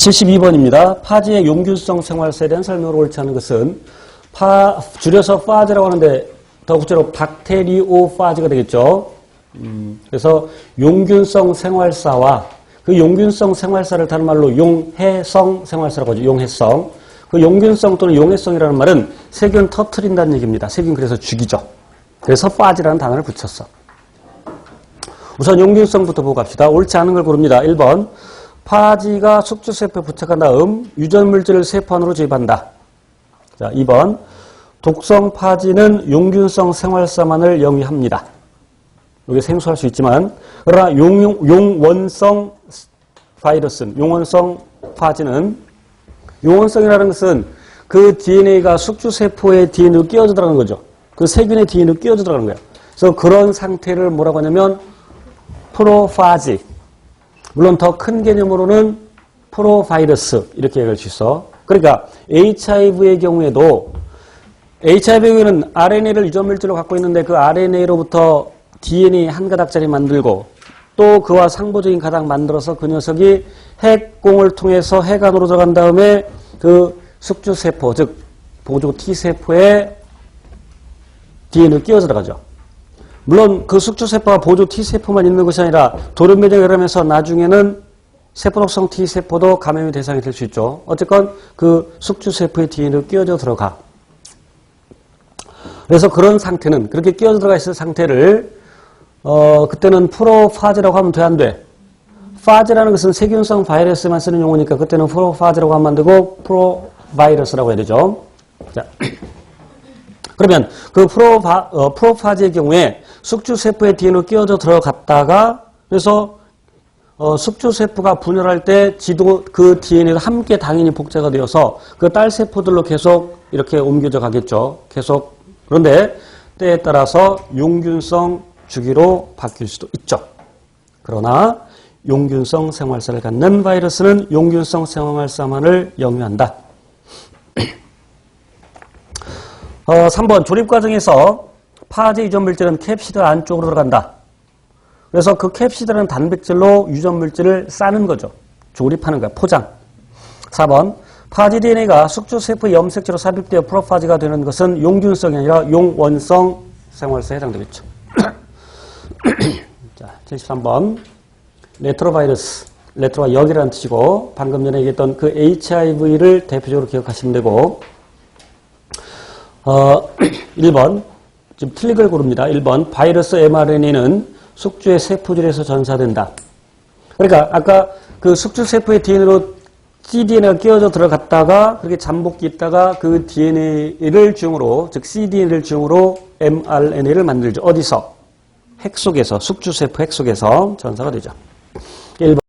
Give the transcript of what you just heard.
72번입니다. 파지의 용균성 생활사에 대한 설명을 옳지 않은 것은 파, 줄여서 파즈라고 하는데 더 구체로 박테리오 파즈가 되겠죠. 음, 그래서 용균성 생활사와 그 용균성 생활사를 다른 말로 용해성 생활사라고 하죠. 용해성. 그 용균성 또는 용해성이라는 말은 세균 터트린다는 얘기입니다. 세균 그래서 죽이죠. 그래서 파즈라는 단어를 붙였어. 우선 용균성부터 보고 갑시다. 옳지 않은 걸 고릅니다. 1번. 파지가 숙주세포에 부착한 다음 유전물질을 세포 안으로 주입한다. 자, 2번. 독성 파지는 용균성 생활사만을 영위합니다. 이게 생소할 수 있지만 그러나 용, 용원성 바이러스는 용원성 파지는 용원성이라는 것은 그 DNA가 숙주세포의 DNA로 끼어져 들어가는 거죠. 그 세균의 DNA로 끼어져 들어가는 거예요. 그래서 그런 상태를 뭐라고 하냐면 프로파지 물론 더 큰 개념으로는 프로바이러스 이렇게 얘기할 수 있어. 그러니까 HIV의 경우에도 HIV의 경우에는 RNA를 유전 물질로 갖고 있는데 그 RNA로부터 DNA 한 가닥짜리 만들고 또 그와 상보적인 가닥 만들어서 그 녀석이 핵공을 통해서 핵 안으로 들어간 다음에 그 숙주세포 즉 보조 T세포에 DNA를 끼워 들어가죠. 물론 그 숙주세포와 보조 T세포만 있는 것이 아니라 돌연변이가 일어나면서 나중에는 세포독성 T세포도 감염의 대상이 될 수 있죠. 어쨌건 그 숙주세포의 DNA로 끼어져 들어가. 그래서 그런 상태는 그렇게 끼어져 들어가 있을 상태를 어 그때는 프로파즈라고 하면 돼 안 돼? 파즈라는 것은 세균성 바이러스만 쓰는 용어니까 그때는 프로파즈라고 하면 안 되고 프로바이러스라고 해야 되죠. 자. 그러면 그 프로바, 어, 프로파즈의 경우에 숙주세포의 DNA로 끼어져 들어갔다가 그래서 어, 숙주세포가 분열할 때 지도 그 DNA가 함께 당연히 복제가 되어서 그 딸세포들로 계속 이렇게 옮겨져 가겠죠. 계속. 그런데 때에 따라서 용균성 주기로 바뀔 수도 있죠. 그러나 용균성 생활사를 갖는 바이러스는 용균성 생활사만을 영유한다. 어, 3번 조립 과정에서 파제 유전 물질은 캡시드 안쪽으로 들어간다. 그래서 그 캡시드라는 단백질로 유전 물질을 싸는 거죠. 조립하는 거야. 포장. 4번 파지 DNA가 숙주세포 염색체로 삽입되어 프로파지가 되는 것은 용균성이 아니라 용원성 생활사에 해당되겠죠. 자, 73번 레트로바이러스. 레트로가 역이라는 뜻이고 방금 전에 얘기했던 그 HIV를 대표적으로 기억하시면 되고 어, 1번, 지금 틀린 걸 고릅니다. 1번, 바이러스 mRNA는 숙주의 세포질에서 전사된다. 그러니까 아까 그 숙주 세포의 DNA로 cDNA가 끼어져 들어갔다가 그렇게 잠복기 있다가 그 DNA를 중으로, 즉 cDNA를 중으로 mRNA를 만들죠. 어디서? 핵 속에서, 숙주 세포 핵 속에서 전사가 되죠. 1번.